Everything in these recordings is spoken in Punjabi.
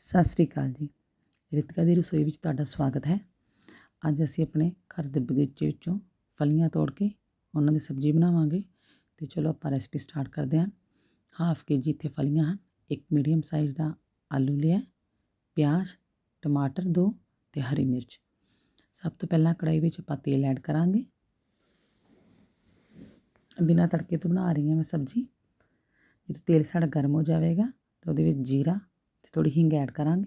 ਸਤਿ ਸ੍ਰੀ ਅਕਾਲ ਜੀ। ਰਿਤਿਕਾ ਦੀ ਰਸੋਈ ਵਿੱਚ ਤੁਹਾਡਾ ਸਵਾਗਤ ਹੈ। ਅੱਜ ਅਸੀਂ ਆਪਣੇ ਘਰ ਦੇ ਬਗੀਚੇ ਵਿੱਚੋਂ ਫਲੀਆਂ ਤੋੜ ਕੇ ਉਹਨਾਂ ਦੀ ਸਬਜ਼ੀ ਬਣਾਵਾਂਗੇ ਤੇ ਚਲੋ ਆਪਾਂ ਰੈਸਪੀ ਸਟਾਰਟ ਕਰਦੇ ਹਾਂ। ਹਾਫ ਕੇ ਜੀ ਇੱਥੇ ਫਲੀਆਂ ਹਨ, ਇੱਕ ਮੀਡੀਅਮ ਸਾਈਜ਼ ਦਾ ਆਲੂ ਲਿਆ, ਪਿਆਜ਼, ਟਮਾਟਰ ਦੋ ਤੇ ਹਰੀ ਮਿਰਚ। ਸਭ ਤੋਂ ਪਹਿਲਾਂ ਕੜਾਈ ਵਿੱਚ ਆਪਾਂ ਤੇਲ ਐਡ ਕਰਾਂਗੇ। ਬਿਨਾਂ ਤੜਕੇ ਤੋਂ ਬਣਾ ਰਹੀ ਹਾਂ ਮੈਂ ਸਬਜ਼ੀ। ਜਦੋਂ ਤੇਲ ਸਾਡਾ ਗਰਮ ਹੋ ਜਾਵੇਗਾ ਤਾਂ ਉਹਦੇ ਵਿੱਚ ਜੀਰਾ ਥੋੜੀ ਹਿੰਗ ਐਡ ਕਰਾਂਗੇ।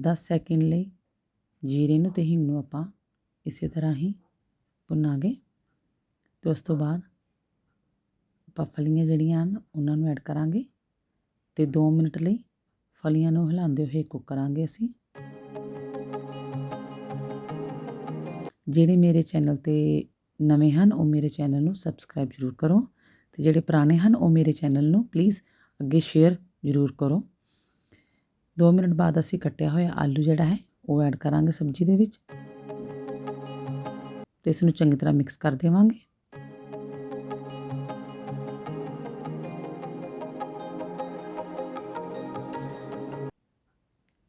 10 ਸੈਕਿੰਡ ਲਈ ਜੀਰੇ ਨੂੰ ਤੇ ਹਿੰਗ ਨੂੰ ਆਪਾਂ ਇਸੇ ਤਰ੍ਹਾਂ ਹੀ ਭੁੰਨਾਂਗੇ ਤੇ ਉਸ ਤੋਂ ਬਾਅਦ ਆਪਾਂ ਫਲੀਆਂ ਜਿਹੜੀਆਂ ਹਨ ਉਹਨਾਂ ਨੂੰ ਐਡ ਕਰਾਂਗੇ ਤੇ 2 ਮਿੰਟ ਲਈ ਫਲੀਆਂ ਨੂੰ ਹਿਲਾਉਂਦੇ ਹੋਏ ਕੁੱਕ ਕਰਾਂਗੇ ਅਸੀਂ। ਜਿਹੜੇ ਮੇਰੇ ਚੈਨਲ ਤੇ ਨਵੇਂ ਹਨ ਉਹ ਮੇਰੇ ਚੈਨਲ ਨੂੰ ਸਬਸਕ੍ਰਾਈਬ ਜ਼ਰੂਰ ਕਰੋ ਤੇ ਜਿਹੜੇ ਪੁਰਾਣੇ ਹਨ ਉਹ ਮੇਰੇ ਚੈਨਲ ਨੂੰ ਪਲੀਜ਼ ਅੱਗੇ ਸ਼ੇਅਰ ਜ਼ਰੂਰ ਕਰੋ। 2 ਮਿੰਟ ਬਾਅਦ ਅਸੀਂ ਕੱਟਿਆ ਹੋਇਆ ਆਲੂ ਜਿਹੜਾ ਹੈ, ਉਹ ਐਡ ਕਰਾਂਗੇ ਸਬਜ਼ੀ ਦੇ ਵਿੱਚ ਤੇ ਇਸ ਨੂੰ ਚੰਗੀ ਤਰ੍ਹਾਂ ਮਿਕਸ ਕਰ ਦੇਵਾਂਗੇ।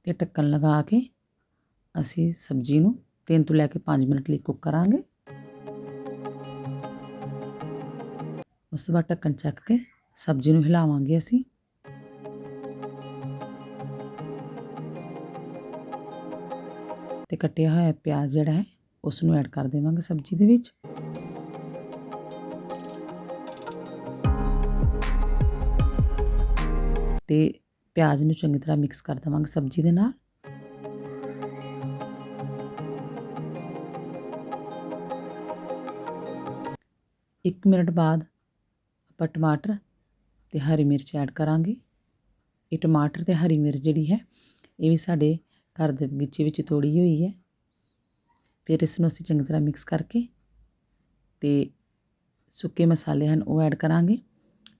ਤੇ ਢੱਕਣ ਲਗਾ ਕੇ ਅਸੀਂ ਸਬਜ਼ੀ ਨੂੰ 3 ਤੋਂ ਲੈ ਕੇ 5 ਮਿੰਟ ਲਈ ਕੁੱਕ ਕਰਾਂਗੇ। ਉਸ ਤੋਂ ਬਾਅਦ ਢੱਕਣ ਚੱਕ ਕੇ ਸਬਜ਼ੀ ਨੂੰ ਹਿਲਾਵਾਂਗੇ ਅਸੀਂ। ਤੇ ਕੱਟਿਆ ਹੋਇਆ ਪਿਆਜ਼ ਜਿਹੜਾ ਹੈ ਉਸ ਨੂੰ ਐਡ ਕਰ ਦੇਵਾਂਗੇ ਸਬਜ਼ੀ ਦੇ ਵਿੱਚ। ਤੇ ਪਿਆਜ਼ ਨੂੰ ਚੰਗੀ ਤਰ੍ਹਾਂ ਮਿਕਸ ਕਰ ਦੇਵਾਂਗੇ ਸਬਜ਼ੀ ਦੇ ਨਾਲ। ਇੱਕ ਮਿੰਟ ਬਾਅਦ ਆਪਾਂ ਟਮਾਟਰ ਤੇ ਹਰੀ ਮਿਰਚ ਐਡ ਕਰਾਂਗੇ। ਇਹ ਟਮਾਟਰ ਤੇ ਹਰੀ ਮਿਰਚ ਜਿਹੜੀ ਹੈ, ਇਹ ਵੀ ਸਾਡੇ ਘਰ ਦੇ ਬਗੀਚੇ ਵਿੱਚ ਤੋੜੀ ਹੋਈ ਹੈ। ਫਿਰ ਇਸ ਨੂੰ ਅਸੀਂ ਚੰਗੀ ਤਰ੍ਹਾਂ ਮਿਕਸ ਕਰਕੇ ਤੇ ਸੁੱਕੇ ਮਸਾਲੇ ਹਨ ਉਹ ਐਡ ਕਰਾਂਗੇ।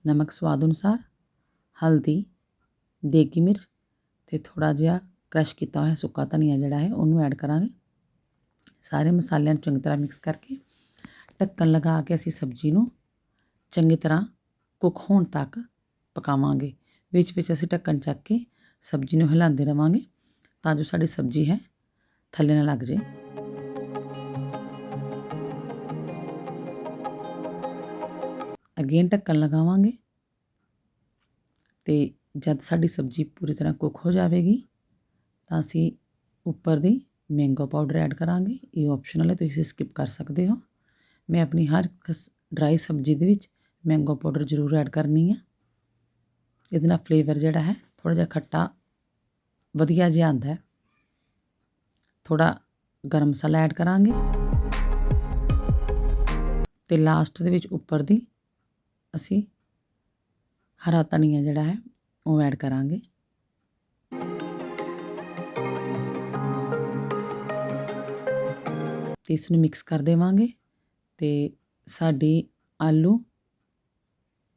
ਨਮਕ ਸਵਾਦ ਅਨੁਸਾਰ, ਹਲਦੀ, ਦੇਗੀ ਮਿਰਚ ਤੇ ਥੋੜਾ ਜਿਹਾ ਕ੍ਰਸ਼ ਕੀਤਾ ਹੋਇਆ ਸੁੱਕਾ ਧਨੀਆ ਜਿਹੜਾ ਹੈ ਉਹਨੂੰ ਐਡ ਕਰਾਂਗੇ। ਸਾਰੇ ਮਸਾਲਿਆਂ ਨੂੰ ਚੰਗੀ ਤਰ੍ਹਾਂ ਮਿਕਸ ਕਰਕੇ ਢੱਕਣ ਲਗਾ ਕੇ ਅਸੀਂ ਸਬਜ਼ੀ ਨੂੰ ਚੰਗੀ ਤਰ੍ਹਾਂ ਕੁੱਕ ਹੋਣ ਤੱਕ ਪਕਾਵਾਂਗੇ। ਵਿੱਚ ਵਿੱਚ ਅਸੀਂ ਢੱਕਣ ਚੱਕ ਕੇ ਸਬਜ਼ੀ ਨੂੰ ਹਿਲਾਉਂਦੇ ਰਵਾਂਗੇ। ਤਾਂ ਜੋ ਸਾਡੀ ਸਬਜ਼ੀ ਹੈ ਥੱਲੇ ਨਾ ਲੱਗ ਜੇ ਅਗੇਨ ਢੱਕਣ ਲਗਾਵਾਂਗੇ ਤੇ ਜਦ ਸਾਡੀ ਸਬਜ਼ੀ ਪੂਰੀ ਤਰ੍ਹਾਂ ਕੁੱਕ ਹੋ ਜਾਵੇਗੀ, ਤਾਂ ਅਸੀਂ ਉੱਪਰ ਦੀ ਮੈਂਗੋ ਪਾਊਡਰ ਐਡ ਕਰਾਂਗੇ। ਇਹ ਆਪਸ਼ਨਲ ਹੈ, ਤੁਸੀਂ ਸਕਿਪ ਕਰ ਸਕਦੇ ਹੋ। ਮੈਂ ਆਪਣੀ ਹਰ ਡਰਾਈ ਸਬਜ਼ੀ ਦੇ ਵਿੱਚ ਮੈਂਗੋ ਪਾਊਡਰ ਜ਼ਰੂਰ ਐਡ ਕਰਨੀ ਹੈ ਇਹਦੇ ਨਾਲ ਫਲੇਵਰ ਜਿਹੜਾ ਹੈ ਥੋੜਾ ਜਿਹਾ ਖੱਟਾ ਵਧੀਆ ਜਿਹਾ ਆਉਂਦਾ ਥੋੜਾ ਗਰਮ ਮਸਾਲਾ ਐਡ ਕਰਾਂਗੇ। ਤੇ ਲਾਸਟ ਦੇ ਵਿੱਚ ਉੱਪਰ ਦੀ ਅਸੀਂ ਹਰਾ ਧਨੀਆ ਜਿਹੜਾ ਹੈ, ਉਹ ਐਡ ਕਰਾਂਗੇ। ਤੇ ਇਸ ਨੂੰ ਮਿਕਸ ਕਰ ਦੇਵਾਂਗੇ ਤੇ ਸਾਡੀ ਆਲੂ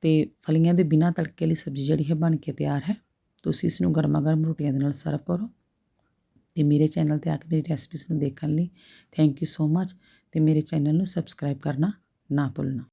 ਤੇ ਫਲੀਆਂ ਦੇ ਬਿਨਾ ਤੜਕੇ ਵਾਲੀ ਸਬਜ਼ੀ ਜਿਹੜੀ ਹੈ ਬਣ ਕੇ ਤਿਆਰ ਹੈ। ਤੁਸੀਂ ਇਸ ਨੂੰ ਗਰਮਾ ਗਰਮ ਰੋਟੀਆਂ ਦੇ ਨਾਲ ਸਰਵ ਕਰੋ ਤੇ ਮੇਰੇ ਚੈਨਲ ਤੇ ਆ ਕੇ ਮੇਰੀ ਰੈਸਪੀਸ ਨੂੰ ਦੇਖਣ ਲਈ ਥੈਂਕ ਯੂ ਸੋ ਮੱਚ ਤੇ ਮੇਰੇ ਚੈਨਲ ਨੂੰ ਸਬਸਕ੍ਰਾਈਬ ਕਰਨਾ ਨਾ ਭੁੱਲਣਾ।